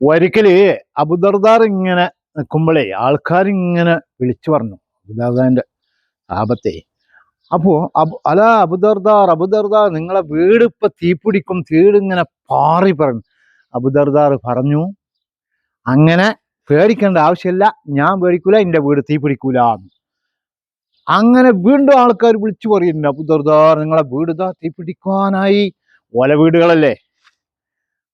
ഒരിക്കൽ അബുദർദാർ ഇങ്ങനെ നിൽക്കുമ്പോഴേ ആൾക്കാർ ഇങ്ങനെ വിളിച്ചു പറഞ്ഞു അബുദർദാന്റെ ആപത്തെ. അപ്പോ അബു അല അബുദർദാർ അബുദർദാർ നിങ്ങളെ വീട് ഇപ്പൊ തീപിടിക്കും തീട് ഇങ്ങനെ പാറി പറഞ്ഞു. അബുദർദാർ പറഞ്ഞു അങ്ങനെ പേടിക്കേണ്ട ആവശ്യമില്ല ഞാൻ പേടിക്കൂല എന്റെ വീട് തീപിടിക്കൂല അങ്ങനെ വീണ്ടും ആൾക്കാർ വിളിച്ചു പറയുന്നുണ്ട് അബുദർദാർ നിങ്ങളെ വീട് ഇതാ തീപിടിക്കാനായി ഓല വീടുകളല്ലേ?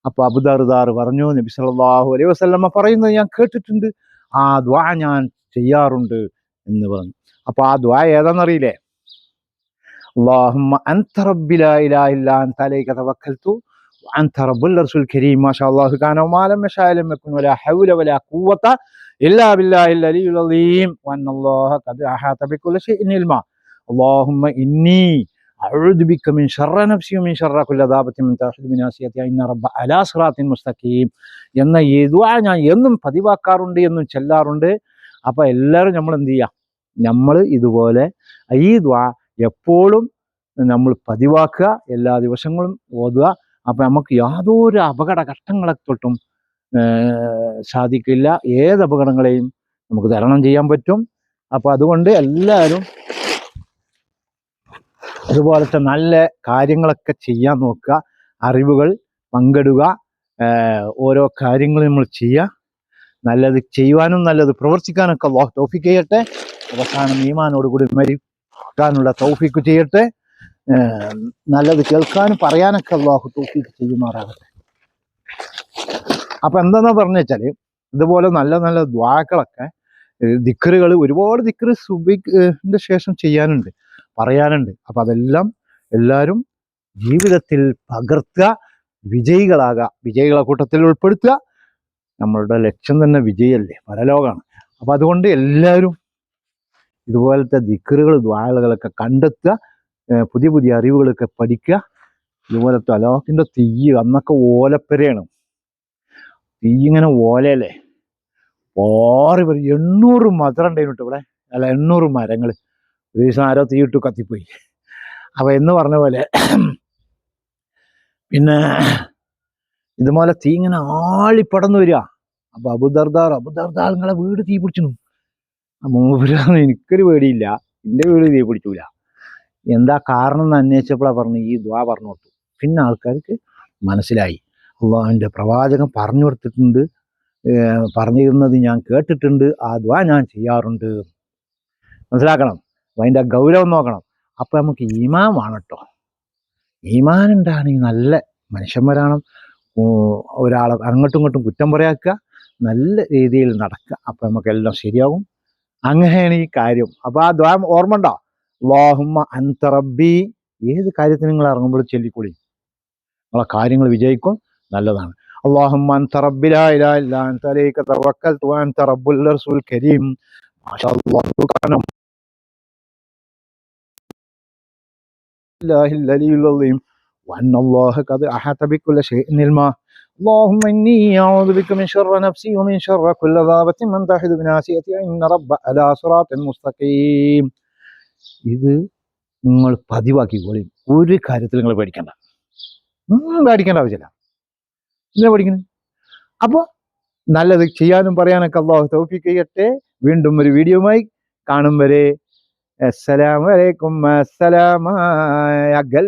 അപ്പൊ അബുദർദാർ പറഞ്ഞു നബി സല്ലല്ലാഹു അലൈഹി വസല്ലമ പറയുന്നത് ഞാൻ കേട്ടിട്ടുണ്ട് ആ ദ്വാ ഞാൻ ചെയ്യാറുണ്ട് എന്ന് പറഞ്ഞു അപ്പൊ ആ ദ്വാ ഏതാണെന്നറിയില്ലേ اللهم أنت ربي لا إله إلا أنت عليك توكلت وأنت رب الرسول الكريم ما شاء الله كان وما لم يشاء لم يكن ولا حول ولا قوة إلا بالله العلي العظيم وأن الله قد أحاط بكل شيء علما اللهم إني أعوذ بك من شر نفسي ومن شر كل ذابة من تأخذ بناسيتي إن رب على صراط مستقيم എന്ന ഈ ദുആ ഞാൻ എന്നും പതിവാക്കാറുണ്ട് എന്നും ചെല്ലാറുണ്ട് അപ്പൊ എല്ലാവരും നമ്മൾ എന്ത് ചെയ്യുക നമ്മൾ ഇതുപോലെ ഈ ദ്വാ എപ്പോഴും നമ്മൾ പതിവാക്കുക എല്ലാ ദിവസങ്ങളും ഓതുക അപ്പൊ നമുക്ക് യാതൊരു അപകട ഘട്ടങ്ങളെ തൊട്ടും ഏർ സാധിക്കില്ല ഏത് അപകടങ്ങളെയും നമുക്ക് തരണം ചെയ്യാൻ പറ്റും അപ്പൊ അതുകൊണ്ട് എല്ലാവരും അതുപോലത്തെ നല്ല കാര്യങ്ങളൊക്കെ ചെയ്യാൻ നോക്കുക അറിവുകൾ പങ്കിടുക ഓരോ കാര്യങ്ങൾ നമ്മൾ ചെയ്യുക. നല്ലത് ചെയ്യുവാനും നല്ലത് പ്രവർത്തിക്കാനൊക്കെ തൗഫിക്ക് ചെയ്യട്ടെ. അവസാനം ഈമാനോട് കൂടി മരിക്കാനുള്ള തോഫിക്ക് ചെയ്യട്ടെ. നല്ലത് കേൾക്കാനും പറയാനൊക്കെ അള്ളാഹു തോഫിക്ക് ചെയ്യുമാറാകട്ടെ. അപ്പൊ എന്താന്നാ പറഞ്ഞു വെച്ചാൽ ഇതുപോലെ നല്ല നല്ല ദ്വാക്കളൊക്കെ ദിക്കറുകൾ ഒരുപാട് ദിക്കറ് സുബിക്ക് ശേഷം ചെയ്യാനുണ്ട്. പറയാനുണ്ട്. അപ്പൊ അതെല്ലാം എല്ലാവരും ജീവിതത്തിൽ പകർത്തുക വിജയികളാകുക വിജയികളെ കൂട്ടത്തിൽ ഉൾപ്പെടുത്തുക. നമ്മളുടെ ലക്ഷ്യം തന്നെ വിജയല്ലേ? പരലോകമാണ്. അപ്പൊ അതുകൊണ്ട് എല്ലാവരും ഇതുപോലത്തെ ദിക്കറുകൾ ദ്വാരകളൊക്കെ കണ്ടെത്തുക പുതിയ പുതിയ അറിവുകളൊക്കെ പഠിക്കുക. ഇതുപോലത്തെ അലോക്കിന്റെ തീ അന്നൊക്കെ ഓലപ്പെരയാണ്. തീ ഇങ്ങനെ ഓലയല്ലേ? ഓറി പറയും എണ്ണൂറ് മധുരം ഇവിടെ. അല്ല എണ്ണൂറ് മരങ്ങൾ. ഒരു ദിവസം ആരോ തീയിട്ടു കത്തിപ്പോയി. അപ്പൊ എന്ന് പറഞ്ഞ പോലെ പിന്നെ ഇതുപോലെ തീ ഇങ്ങനെ ആളിപ്പടന്ന് വരിക. അപ്പൊ അബുദർദാർ അബുദർദാർ നിങ്ങളെ വീട് തീ പിടിച്ചു മൂപ്പരാന്ന് എനിക്കൊരു പേടിയില്ല. എന്റെ വീട് തീ പിടിച്ചൂല. എന്താ കാരണം എന്ന് അന്വേഷിച്ചപ്പോഴാണ് പറഞ്ഞു ഈ ദ്വാ പറഞ്ഞു കൊടുത്തു. പിന്നെ ആൾക്കാർക്ക് മനസ്സിലായി. അള്ളാഹുവിന്റെ പ്രവാചകൻ പറഞ്ഞു കൊടുത്തിട്ടുണ്ട് പറഞ്ഞിരുന്നത് ഞാൻ കേട്ടിട്ടുണ്ട്. ആ ദ്വാ ഞാൻ ചെയ്യാറുണ്ട്. മനസ്സിലാക്കണം? അപ്പൊ അതിൻ്റെ ഗൗരവം നോക്കണം അപ്പൊ നമുക്ക് ഈമാൻ വേണം കേട്ടോ ഈമാൻ ഉണ്ടാണെങ്കിൽ നല്ല മനുഷ്യന്മാരാണ് ഒരാളെ അങ്ങോട്ടും ഇങ്ങോട്ടും കുറ്റം പറയാക്കുക നല്ല രീതിയിൽ നടക്കുക അപ്പൊ നമുക്ക് എല്ലാം ശരിയാകും അങ്ങനെയാണ് ഈ കാര്യം അപ്പൊ ആ ദ്വാരം ഓർമ്മ ഉണ്ടോ അള്ളാഹുമ്മ അൻത റബ്ബി ഏത് കാര്യത്തിന് നിങ്ങൾ ഇറങ്ങുമ്പോൾ ചൊല്ലിക്കൂടി നമ്മളെ കാര്യങ്ങൾ വിജയിക്കും നല്ലതാണ് اللهم انت رب لا اله الا انت عليك توكلت وانت رب الرسول الكريم ما شاء الله الله العلي العظيم وان الله قد احاط بكل شيء علما اللهم اني اعوذ بك من شر نفسي ومن شر كل ذابة من تحد بناسيتي ان رب على صراط مستقيم ഇത് നിങ്ങൾ പതിവാക്കിക്കോളി ഒരു കാര്യത്തിൽ നിങ്ങൾ പേടിക്കണ്ട ഒന്നും പേടിക്കേണ്ട ആവശ്യമില്ല എന്തിനാ പഠിക്കുന്നത് അപ്പോൾ നല്ലത് ചെയ്യാനും പറയാനൊക്കെ അള്ളാഹു തൗഫീഖ് ചെയ്യട്ടെ വീണ്ടും ഒരു വീഡിയോയുമായി കാണും വരെ അസ്സലാമു അലൈക്കും അസ്സലാമ